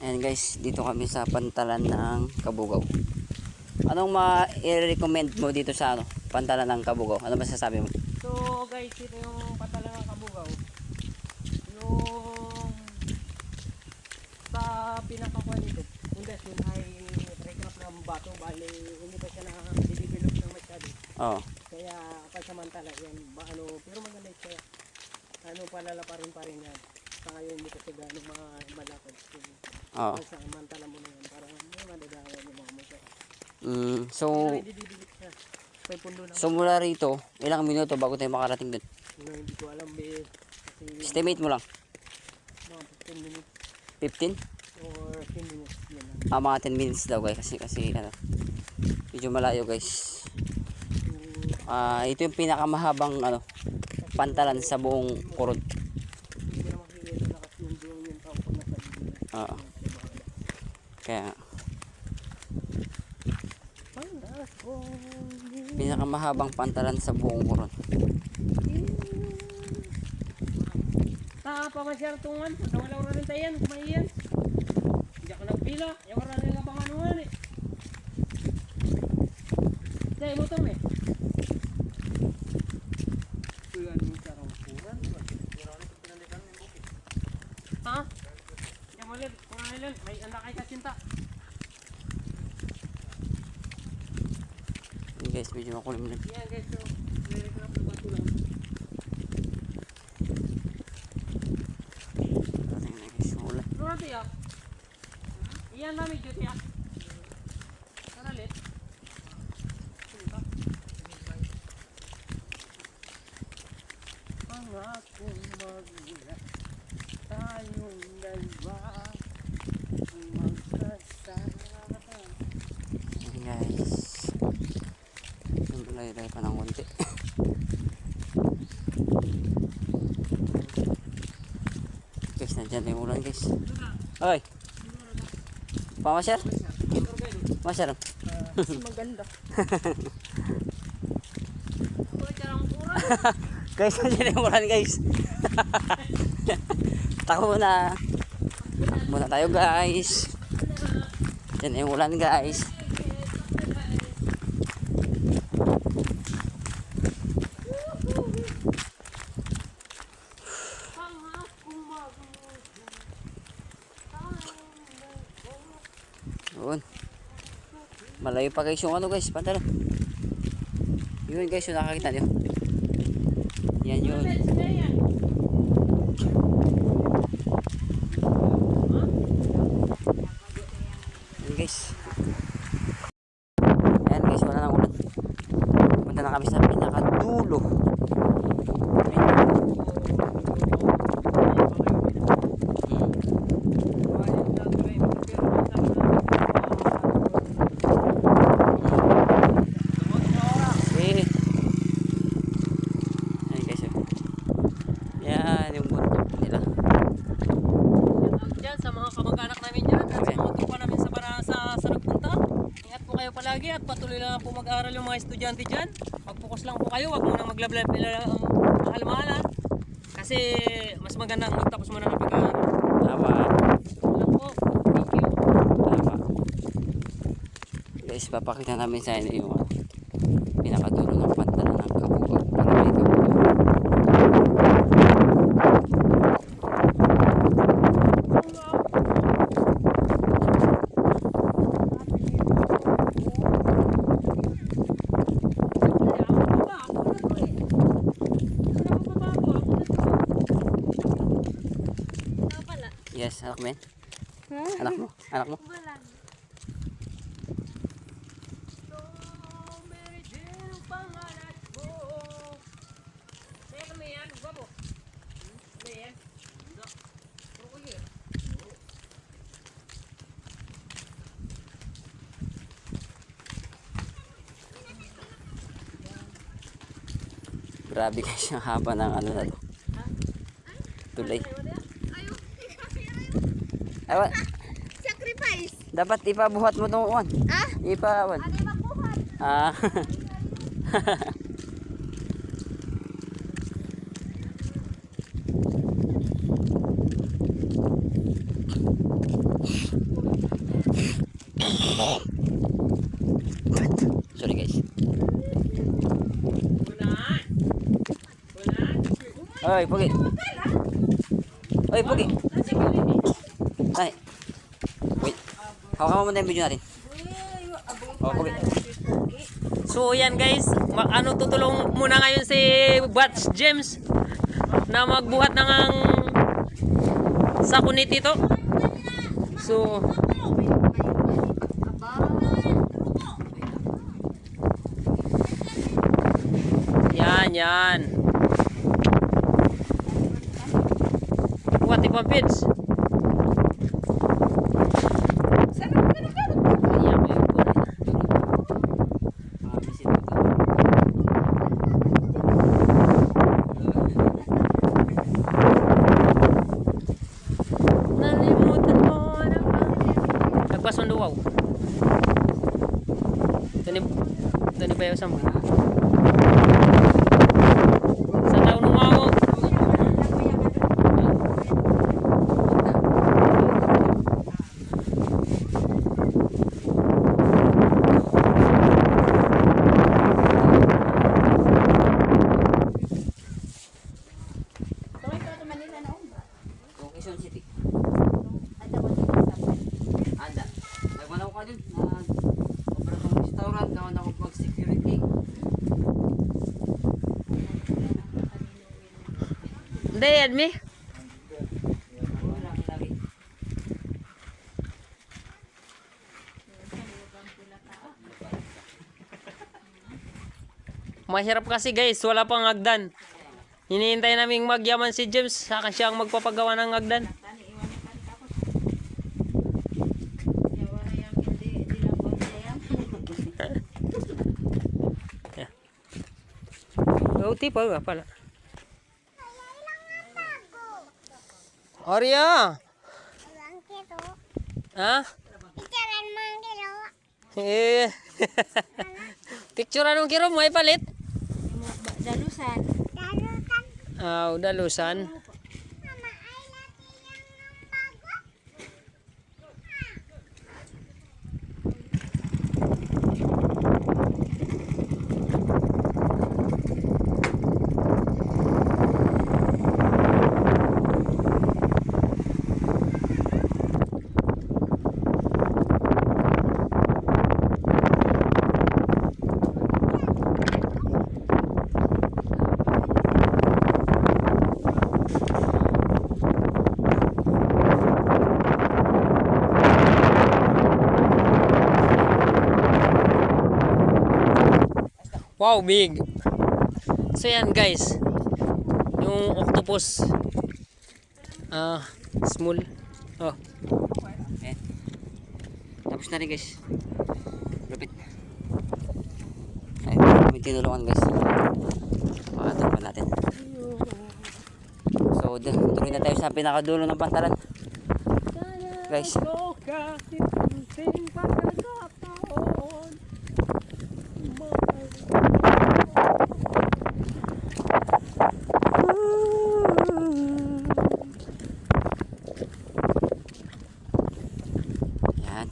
Ayan guys, dito kami sa pantalan ng Kabugaw. Anong ma-recommend mo dito sa ano, pantalan ng Kabugaw? Ano masasabi mo? So guys, ito yung patalang ng kabugaw. Yung sa pinakakuha nito, pundasyon ay recraft ng bato, bali hindi pa siya na-develop ng masyado. Oo. Kaya pansamantala yan, ba, ano, pero maganda kaya ano palala pa rin pa rin yan. Sa ngayon hindi kasi gano'ng mga malakad. Oo. Pansamantala mo na yan para may madadawa yung mga mo. Mm, so, hindi didilit siya. May pundo lang. so mula rito, ilang minuto bago tayo makarating dun? No, hindi ko alam be. Kasi Estimate mo lang. mga 15 minutes 15? or 10 minutes yan lang. Ah, mga 10 minutes daw guys. Kasi, kasi ano, medyo malayo guys. Ah, ito yung pinakamahabang ano, pantalan sa buong kurot. hindi na makikita na kasi yung doon yung tao pag nasa gilid. Oo. Kaya, pinakamahabang pantalan sa buong kurot. Ta pamasyar tungan, wala wala rin tayo yan. Hindi ako nagpila, yung wala rin nga panganuhan eh. Say, motor me. Kuya, ano yung sarang kuran? Ha? Diyan mo ulit, kuran nila, may anak kay kasinta. Yun guys, medyo makulim din. Yan guys, so, nire-recraft na bato lang. Parating na guys, yung ulan. Ano natin ya? Iyan namin duty ya. Sana lit. Pangakong magmula tayong dalawa magkasama. Yun guys. Tayo pa ng konti. guys, nandyan na yung ulan guys. Oy! Pamasyar? Masyar? Maganda. Guys, nandyan na yung ulan guys. Takbo na. Takbo na tayo guys. Yan na yung ulan guys. Malayo pa guys yung ano guys, pantalon. Yun guys, yung nakakita nyo. Yan yun. Let's go yan. Yan guys. Ayan guys, wala nang ulan. Punta na kami sa pinakadulo. Ayan. Hmm. Eh. Ayan guys. oh. Yan yung bundok nila. Diyan sa mga kamag-anak namin dyan at sa mga tropa namin sa para sa, sa nagpunta. Ingat po kayo palagi at patuloy lang po mag-aaral yung mga estudyante dyan. Mag-focus lang po kayo, wag muna maglablab nila ang mahal-mahalan. Kasi mas maganda ang magtapos muna ng pag-aaral. Tama. Lang po. Thank you. Tama. Guys, papakita namin sa inyo yung ano, pinakadulo ng pantalan ng kabugaw. Para may kabugaw. Yan? Anak mo? Anak mo? Grabe guys yung haba ng ano na to. Tulay. Awan, Sacrifice. dapat ipabuhat mo itong uwan. Ah? Ipawan. Ano magbuhat? Ah. Sorry guys. Oy, Pugi. Oy, Pugi. Ay. Wait. Hawakan mo muna yung video natin. Oh, Pugi. So yan guys, ano tutulong muna ngayon si Bats James na magbuhat ng ang sakunit ito. So yan yan. What if pits? Ayan, may upo na. Ah, visit dito. Nalimutan mo na ba? Nagpasundo wow. Ito ni, ito ni Bayo Sam. Wala lagi. Mahirap kasi guys, wala pang hagdan. Hinihintay naming magyaman si James, saka siya ang magpapagawa ng hagdan. Oh, tipo nga pala. Arya! Ha? Eh. Picture anong kiro mo ay palit? Dalusan. Ah, udah Wow, big. So yan guys. Yung octopus. Ah, small. Oh. Eh. Tapos na rin guys. Lupit. Ay, may tinulungan guys. Makatulungan natin. So, tuloy na tayo sa pinakadulo ng pantalan. Guys. Yan.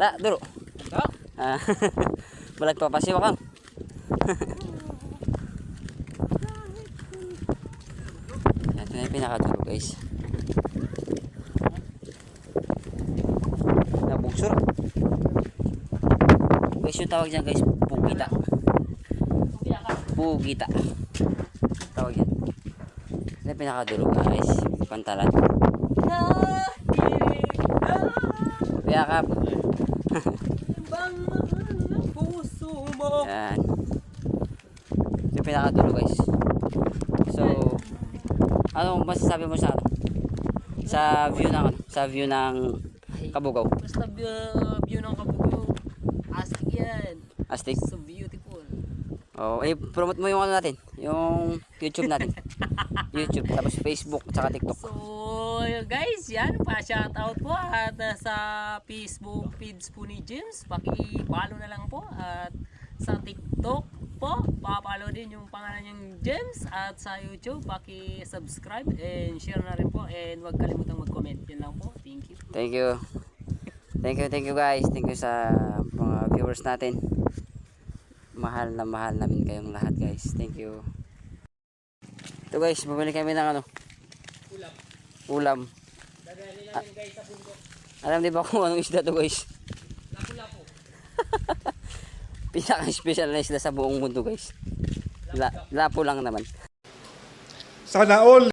Ta, dulu. Ta? Ah, balag pa pasiwa kang. Ito na yung pinakadulo guys. Nabugsor. Guys, yung tawag dyan guys, pugita. Pugita. Tawag yan. Ito yung pinakadulo guys. Pantalan. Piyakap. Puso mo. Yan. Yung pinakadulo guys. So, ano masasabi mo sa ano? Sa view ng ano? Sa view ng Kabugaw. Basta view, view ng kabugaw. Astig yan. Astig. So beautiful. Oh, eh promote mo yung ano natin, yung YouTube natin. YouTube tapos Facebook at saka TikTok. So, guys, yan, pa-shout out po at uh, sa Facebook feeds po ni James, paki-follow na lang po at sa TikTok po, papalo din yung pangalan niyang James at sa YouTube, paki-subscribe and share na rin po and huwag kalimutang mag-comment. Yun lang po. Thank you. Thank you. Thank you, thank you guys. Thank you sa mga viewers natin. Mahal na mahal namin kayong lahat guys. Thank you. Ito guys, bumili kami ng ano? Ulam. Ulam. Bundok. Alam di ba kung anong isda to guys? Lapu-lapu. Pinaka-special na isda sa buong mundo guys. La lapo lang naman. Sana all